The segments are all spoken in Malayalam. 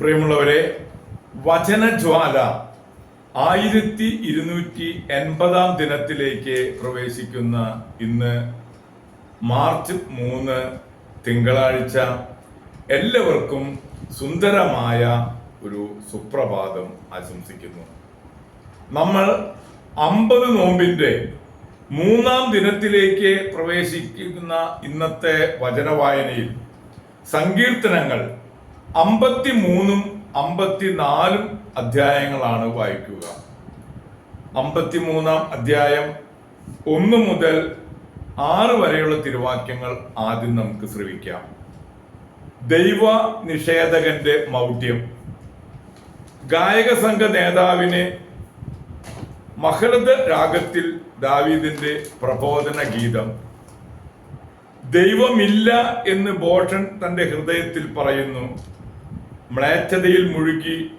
പ്രിയമുള്ളവരെ വചനജ്വാല ആയിരത്തി ഇരുന്നൂറ്റി എൺപതാം ദിനത്തിലേക്ക് പ്രവേശിക്കുന്ന ഇന്ന് മാർച്ച് മൂന്ന് തിങ്കളാഴ്ച എല്ലാവർക്കും സുന്ദരമായ ഒരു സുപ്രഭാതം ആശംസിക്കുന്നു. നമ്മൾ അമ്പത് നോമ്പിന്റെ മൂന്നാം ദിനത്തിലേക്ക് പ്രവേശിക്കുന്ന ഇന്നത്തെ വചനവായനയിൽ സങ്കീർത്തനങ്ങൾ അമ്പത്തി മൂന്നും അമ്പത്തിനാലും അധ്യായങ്ങളാണ് വായിക്കുക. അമ്പത്തിമൂന്നാം അധ്യായം ഒന്ന് മുതൽ ആറ് വരെയുള്ള തിരുവാക്യങ്ങൾ ആദ്യം നമുക്ക് ശ്രവിക്കാം. ദൈവ നിഷേധകന്റെ മൗഢ്യം. ഗായക സംഘ നേതാവിനെ മഹലത് രാഗത്തിൽ ദാവീദിന്റെ പ്രബോധന ഗീതം. ദൈവമില്ല എന്ന് ബോഷൻ തന്റെ ഹൃദയത്തിൽ പറയുന്നു. മ്ലേച്ഛതയിൽ മുഴുകി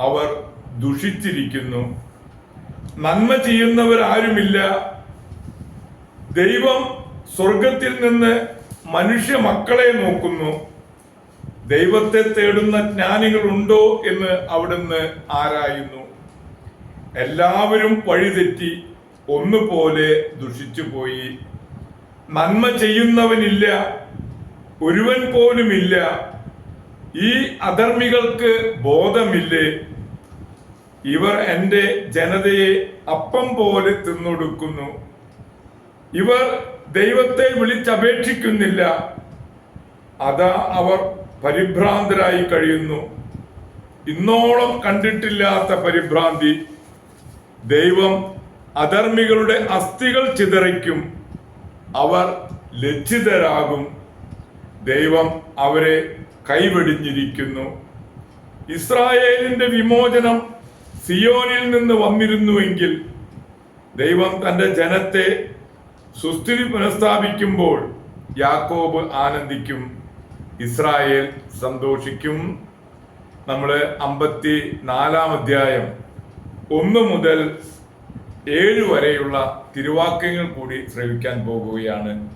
അവർ ദുഷിച്ചിരിക്കുന്നു. നന്മ ചെയ്യുന്നവരാരുമില്ല. ദൈവം സ്വർഗത്തിൽ നിന്ന് മനുഷ്യ മക്കളെ നോക്കുന്നു. ദൈവത്തെ തേടുന്ന ജ്ഞാനികളുണ്ടോ എന്ന് അവിടുന്ന് ആരായുന്നു. എല്ലാവരും വഴിതെറ്റി ഒന്നുപോലെ ദുഷിച്ചുപോയി. നന്മ ചെയ്യുന്നവനില്ല ഒരുവൻ പോലുമില്ല. ഈ അധർമ്മികൾക്ക് ബോധമില്ലേ? ഇവർ എന്റെ ജനതയെ അപ്പം പോലെ തിന്നൊടുക്കുന്നു. ഇവർ ദൈവത്തെ വിളിച്ചപേക്ഷിക്കുന്നില്ല. അതാ അവർ പരിഭ്രാന്തരായി കഴിയുന്നു. ഇന്നോളം കണ്ടിട്ടില്ലാത്ത പരിഭ്രാന്തി. ദൈവം അധർമ്മികളുടെ അസ്ഥികൾ ചിതറിക്കും. അവർ ലജ്ജിതരാകും. ദൈവം അവരെ കൈവെടിഞ്ഞിരിക്കുന്നു. ഇസ്രായേലിന്റെ വിമോചനം സിയോനിൽ നിന്ന് വന്നിരുന്നുവെങ്കിൽ ദൈവം തന്റെ ജനത്തെ സുസ്ഥിതി പുനഃസ്ഥാപിക്കുമ്പോൾ യാക്കോബ് ആനന്ദിക്കും ഇസ്രായേൽ സന്തോഷിക്കും. നമ്മൾ അമ്പത്തി നാലാം അധ്യായം ഒന്ന് മുതൽ ഏഴ് വരെയുള്ള തിരുവാക്യങ്ങൾ കൂടി ശ്രവിക്കാൻ പോകുകയാണ്.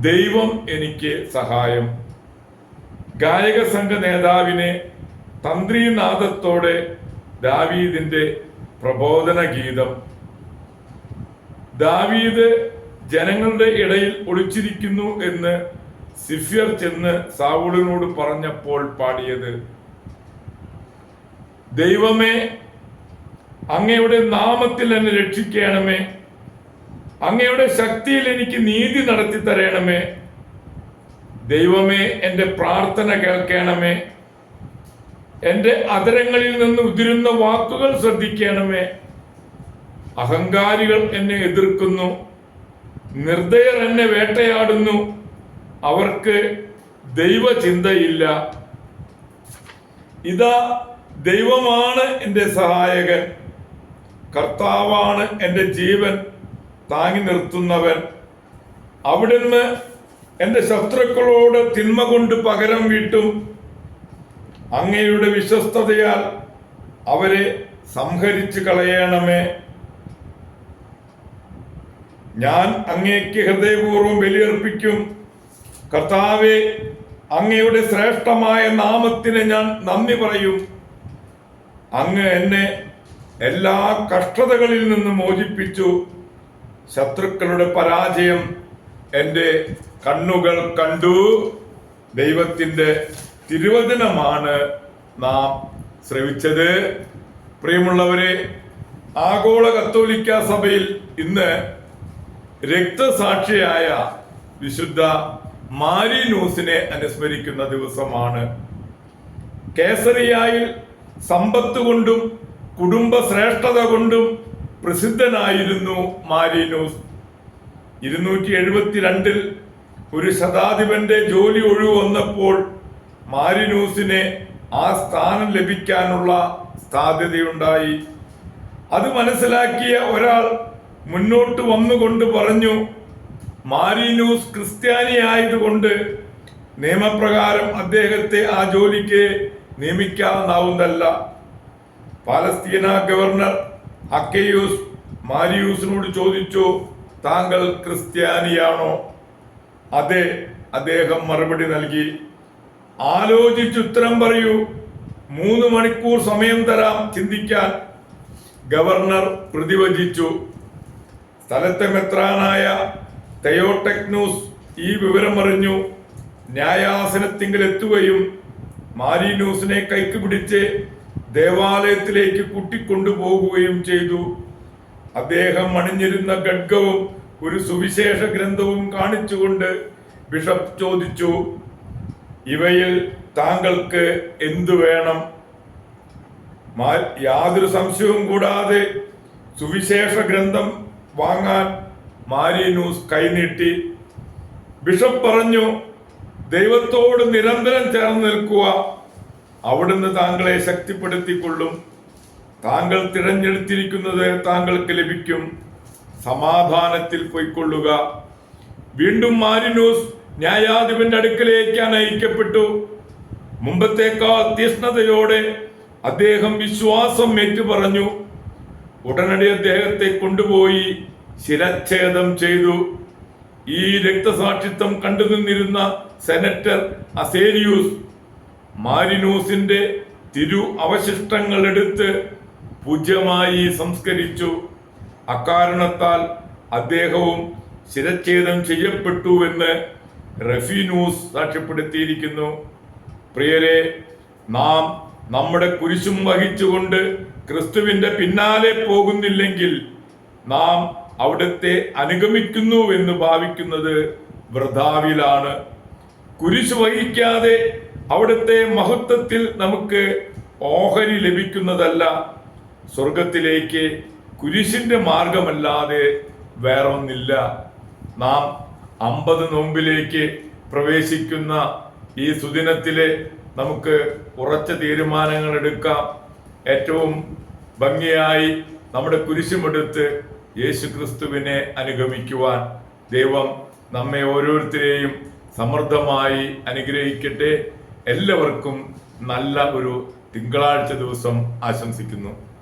ദൈവം എനിക്ക് സഹായം ഗായക സംഘ നേതാവിനെ തന്ത്രീനാദത്തോടെ ദാവീദിന്റെ പ്രബോധന ഗീതം ദാവീദ് ജനങ്ങളുടെ ഇടയിൽ ഒളിച്ചിരിക്കുന്നു എന്ന് സിഫ്യർ ചെന്ന് സാവൂളിനോട് പറഞ്ഞപ്പോൾ പാടിയത് ദൈവമേ അങ്ങയുടെ നാമത്തിൽ എന്നെ രക്ഷിക്കണമേ അങ്ങയുടെ ശക്തിയിൽ എനിക്ക് നീതി നടത്തി തരണമേ ദൈവമേ എന്റെ പ്രാർത്ഥന കേൾക്കണമേ. എന്റെ അതരങ്ങളിൽ നിന്ന് ഉതിരുന്ന വാക്കുകൾ ശ്രദ്ധിക്കണമേ. അഹങ്കാരികൾ എന്നെ എതിർക്കുന്നു. നിർദ്ദയർ എന്നെ വേട്ടയാടുന്നു. അവർക്ക് ദൈവചിന്തയില്ല. ഇതാ ദൈവമാണ് എന്റെ സഹായകൻ. കർത്താവാണ് എന്റെ ജീവൻ. താങ്ങി നിർത്തുന്നവൻ. അവിടുന്ന് എന്റെ ശത്രുക്കളോട് തിന്മ കൊണ്ട് പകരം വീട്ടും. അങ്ങയുടെ വിശ്വസ്തതയാൽ അവരെ സംഹരിച്ചു കളയണമേ. ഞാൻ അങ്ങേക്ക് ഹൃദയപൂർവം ബലിയർപ്പിക്കും. കർത്താവെ അങ്ങയുടെ ശ്രേഷ്ഠമായ നാമത്തിന് ഞാൻ നന്ദി പറയും. അങ്ങ് എന്നെ എല്ലാ കഷ്ടതകളിൽ നിന്നും മോചിപ്പിച്ചു. ശത്രുക്കളുടെ പരാജയം എന്റെ കണ്ണുകൾ കണ്ടു. ദൈവത്തിന്റെ തിരുവചനമാണ് നാം ശ്രവിച്ചത്. പ്രിയമുള്ളവരെ ആഗോള കത്തോലിക്ക സഭയിൽ ഇന്ന് രക്തസാക്ഷിയായ വിശുദ്ധ മാരിനൂസിനെ അനുസ്മരിക്കുന്ന ദിവസമാണ്. കേസറിയായിൽ സമ്പത്ത് കൊണ്ടും കുടുംബശ്രേഷ്ഠത കൊണ്ടും പ്രസിദ്ധനായിരുന്നു മാരിനൂസ്. ഇരുന്നൂറ്റി എഴുപത്തിരണ്ടിൽ ഒരു ശതാധിപന്റെ ജോലി ഒഴിവ് വന്നപ്പോൾ മാരിനൂസിനെ ആ സ്ഥാനം ലഭിക്കാനുള്ള സാധ്യതയുണ്ടായി. അത് മനസ്സിലാക്കിയ ഒരാൾ മുന്നോട്ട് വന്നുകൊണ്ട് പറഞ്ഞു മാരിനൂസ് ക്രിസ്ത്യാനിയായതുകൊണ്ട് നിയമപ്രകാരം അദ്ദേഹത്തെ ആ ജോലിക്ക് നിയമിക്കാവുന്നതല്ല. പാലസ്തീന ഗവർണർ അക്കയൂസ് മാരിയൂസിനോട് ചോദിച്ചു താങ്കൾ ക്രിസ്ത്യാനിയാണോ? അതെ അദ്ദേഹം മറുപടി നൽകി. ആലോചിച്ച് ഉത്തരം പറയൂ. മൂന്ന് മണിക്കൂർ സമയം തരാം ചിന്തിക്കാൻ. ഗവർണർ പ്രതിവചിച്ചു. സ്ഥലത്തെ മെത്രാനായ തെയോടെക്നൂസ് ഈ വിവരമറിഞ്ഞു. ന്യായാസനത്തിങ്കിൽ എത്തുകയും മാരിന്യൂസിനെ കൈക്ക് പിടിച്ച് ദേവാലയത്തിലേക്ക് കൂട്ടിക്കൊണ്ടുപോകുകയും ചെയ്തു. അദ്ദേഹം അണിഞ്ഞിരുന്ന ഖഡ്ഗവും ഒരു സുവിശേഷ ഗ്രന്ഥവും കാണിച്ചുകൊണ്ട് ബിഷപ്പ് ചോദിച്ചു ഇവയിൽ താങ്കൾക്ക് എന്തു വേണം? യാതൊരു സംശയവും കൂടാതെ സുവിശേഷ ഗ്രന്ഥം വാങ്ങാൻ മാരിനൂസ് കൈനീട്ടി ബിഷപ്പ് പറഞ്ഞു ദൈവത്തോട് നിരന്തരം ചേർന്ന് നിൽക്കുക. അവിടുന്ന് താങ്കളെ ശക്തിപ്പെടുത്തിക്കൊള്ളും. താങ്കൾ തിരഞ്ഞെടുത്തിരിക്കുന്നത് താങ്കൾക്ക് ലഭിക്കും. സമാധാനത്തിൽ പോയിക്കൊള്ളുക. വീണ്ടും മാരിനൂസ് ന്യായാധിപന്റെ അടുക്കലേക്ക് അയക്കപ്പെട്ടു മുമ്പത്തേക്കാൾ തീഷ്ണതയോടെ അദ്ദേഹം വിശ്വാസം ഏറ്റു പറഞ്ഞു ഉടനടി അദ്ദേഹത്തെ കൊണ്ടുപോയി ശിരച്ഛേദം ചെയ്തു. ഈ രക്തസാക്ഷിത്വം കണ്ടുനിന്നിരുന്ന സെനറ്റർ അസേരിയൂസ് മാരിനൂസിന്റെ തിരു അവശിഷ്ടങ്ങൾ എടുത്ത് പൂജ്യമായി സംസ്കരിച്ചു. അക്കാരണത്താൽ അദ്ദേഹവും ശിരച്ഛേദം ചെയ്യപ്പെട്ടുവെന്ന് റഫീനൂസ് സാക്ഷ്യപ്പെടുത്തിയിരിക്കുന്നു. പ്രിയരെ നാം നമ്മുടെ കുരിശും വഹിച്ചുകൊണ്ട് ക്രിസ്തുവിന്റെ പിന്നാലെ പോകുന്നില്ലെങ്കിൽ നാം അവിടുത്തെ അനുഗമിക്കുന്നു എന്ന് ഭാവിക്കുന്നത് വൃഥാവിലാണ്. കുരിശ് വഹിക്കാതെ അവിടുത്തെ മഹത്വത്തിൽ നമുക്ക് ഓഹരി ലഭിക്കുന്നതല്ല. സ്വർഗത്തിലേക്ക് കുരിശിന്റെ മാർഗമല്ലാതെ വേറൊന്നില്ല. നാം അമ്പത് നോമ്പിലേക്ക് പ്രവേശിക്കുന്ന ഈ സുദിനത്തിലെ നമുക്ക് ഉറച്ച തീരുമാനങ്ങൾ എടുക്കാം. ഏറ്റവും ഭംഗിയായി നമ്മുടെ കുരിശുമെടുത്ത് യേശു ക്രിസ്തുവിനെ അനുഗമിക്കുവാൻ ദൈവം നമ്മെ ഓരോരുത്തരെയും സമൃദ്ധമായി അനുഗ്രഹിക്കട്ടെ. എല്ലാവർക്കും നല്ല ഒരു തിങ്കളാഴ്ച ദിവസം ആശംസിക്കുന്നു.